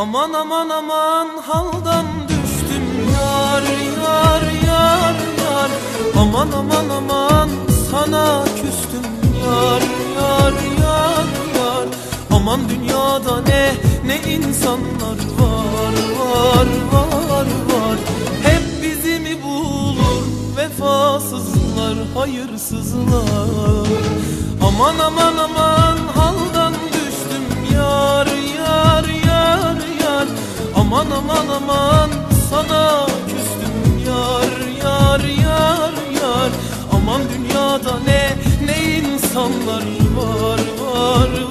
Aman aman aman haldan düştüm. Yar yar yar yar. Aman aman aman sana küstüm. Yar yar yar yar. Aman dünyada ne ne insanlar var var var var. Hep bizi mi bulur vefasızlar hayırsızlar. Aman aman aman Aman aman aman sana küstüm yar yar yar yar. Aman dünyada ne ne insanlar var var var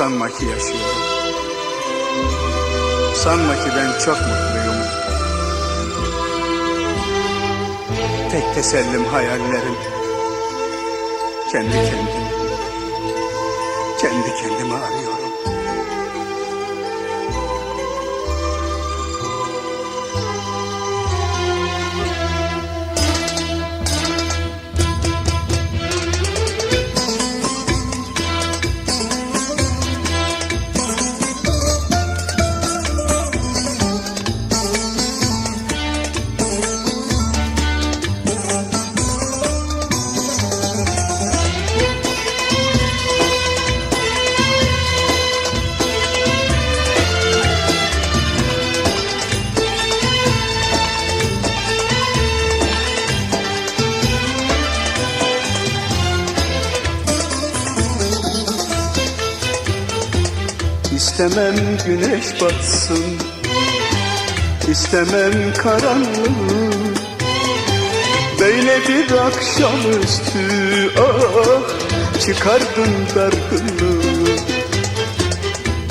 Sanma ki yaşıyorum. Sanma ki ben çok mutluyum. Tek tesellim hayallerim. Kendi kendim. Kendi kendime arıyorum. İstemem güneş batsın. İstemem karanlığı Böyle bir akşamüstü ah Çıkardın dargınlığı.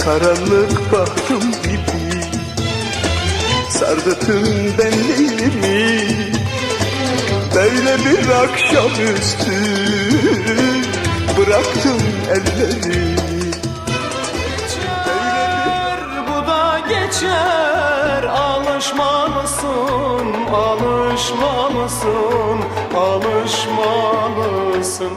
Karanlık bahtım gibi Sardı tüm benliğimi. Böyle bir akşamüstü Bıraktım ellerimi geçer. Alışmalısın, alışmalısın, alışmalısın